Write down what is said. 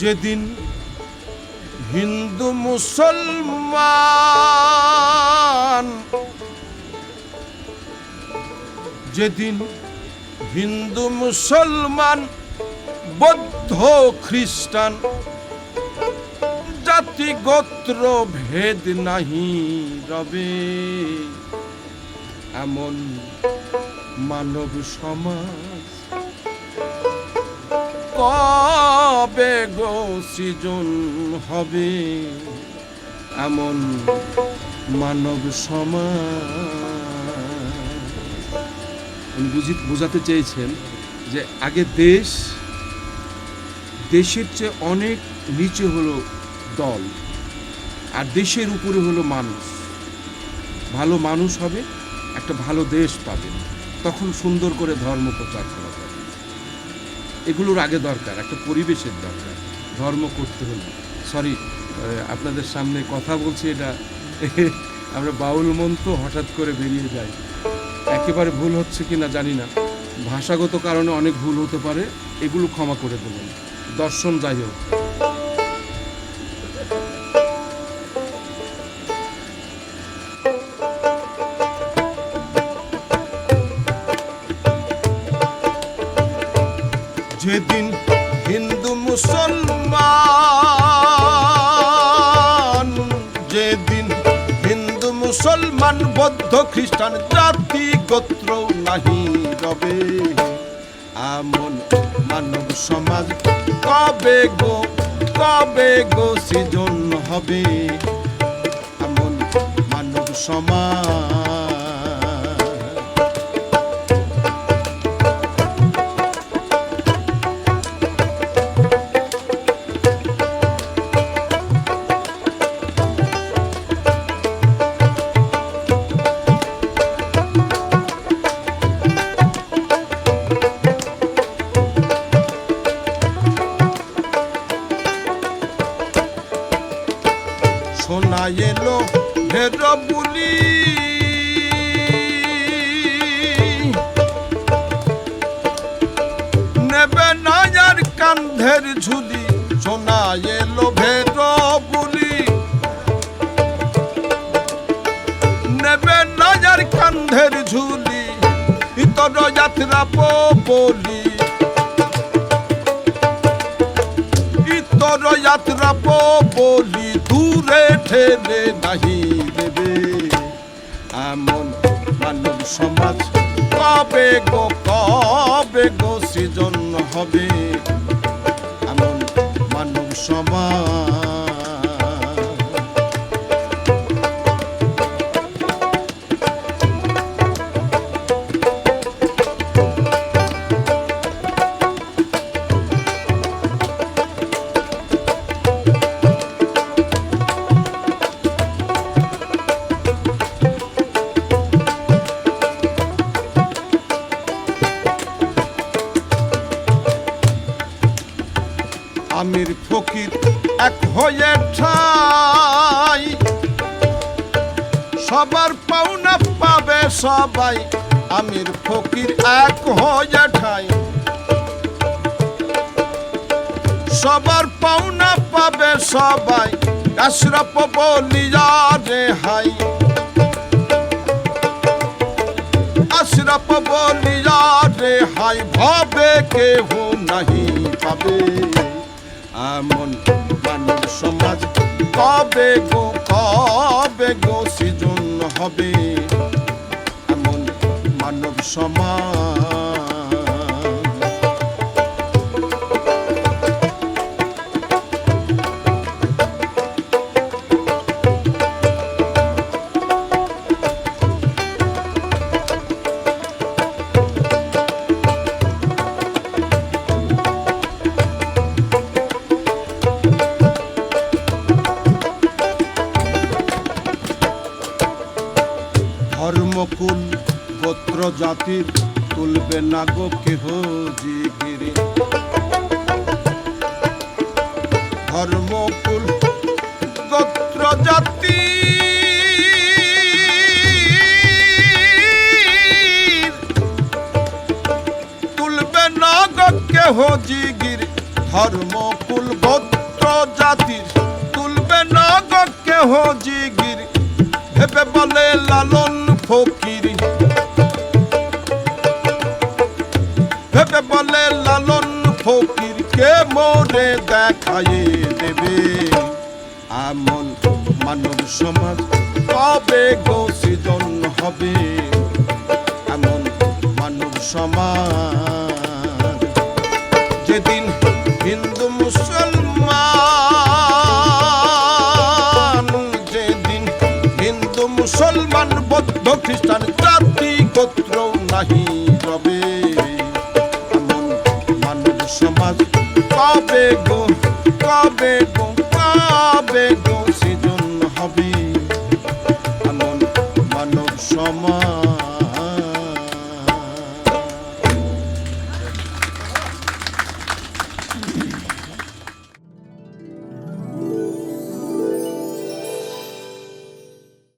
যেদিন হিন্দু মুসলমান, যেদিন হিন্দু মুসলমান, বৌদ্ধ খ্রিস্টান, জাতি গোত্র ভেদ নাহি রবে। এমন মানব সমাজ কবে গো সৃজন হবে? এমন মানব সমাজ। বুঝি বোঝাতে চেয়েছেন যে আগে দেশ, দেশের চেয়ে অনেক নিচে হলো দল, আর দেশের উপরে হলো মানুষ। ভালো মানুষ হবে, একটা ভালো দেশ পাবে। তখন সুন্দর করে ধর্ম প্রচার করা যাবে। এগুলোর আগে দরকার, একটা পরিবেশের দরকার। ধর্ম করতে হলে। সরি আপনাদের সামনে কথা বলছি, এটা আমরা বাউল মন্ত্র হঠাৎ করে বেরিয়ে যাই। একেবারে ভুল হচ্ছে কি না জানি না। ভাষাগত কারণে অনেক ভুল হতে পারে, এগুলো ক্ষমা করে দেবেন। দর্শন যাই হোক। মুসলমান, যেদিন হিন্দু, মুসলমান, বৌদ্ধ, খ্রিস্টান, জাতি, গোত্র নাহি রবে। আমন মানব সমাজ কবে গো কবে গো সৃজন হবে? আমন মানব সমাজ শোনা এলো ভের বুলি। নেবে না যার কান্ধের ঝুলি শোনা এলো ভের বুলি। নেবে না যার কান্ধের ঝুলি, ইতর যাত্রা বলি ইতর যাত্রা বলি দূরে ঠেলে নাহি দেবে। এমন মানব সমাজ কবে গো কবে গো সৃজন হবে? আমির ফকির এক হয়ে ঠাই। সবার পাওনা পাবে সবাই, আমির ফকির এক হয়ে ঠাই। সবার পাওনা পাবে সবাই, আশরাফ বলিয়া রে হাই। আশরাফ বলিয়া রে হাই, ভাবে কেহ নাহি পাবে। এমন মানব সমাজ। কবে গো কবে গো সৃজন হবে? এমন মানব সমাজ। ধর্মকুল গোত্র জাতির তুলবে না গো কেহ জিগিরি। ধর্মকুল গোত্র জাতি তুলবে না গো কেহ জিগির। ধর্ম কুল গোত্র জাতির তুলবে না গো কেহ জিগির। ভেবে বলে লালন ফকির। ভেবে বলে লালন ফকির, কে মোরে দেখায়ে দেবে? আমন মানব সমাজ কবে গো সৃজন হবে। এমন মানব সমাজ, যেদিন হিন্দু মুসলমান বৌদ্ধ খ্রিস্টান জাতি গোত্র নাহি রবে। মানব সমাজ কবে গো কবে গো।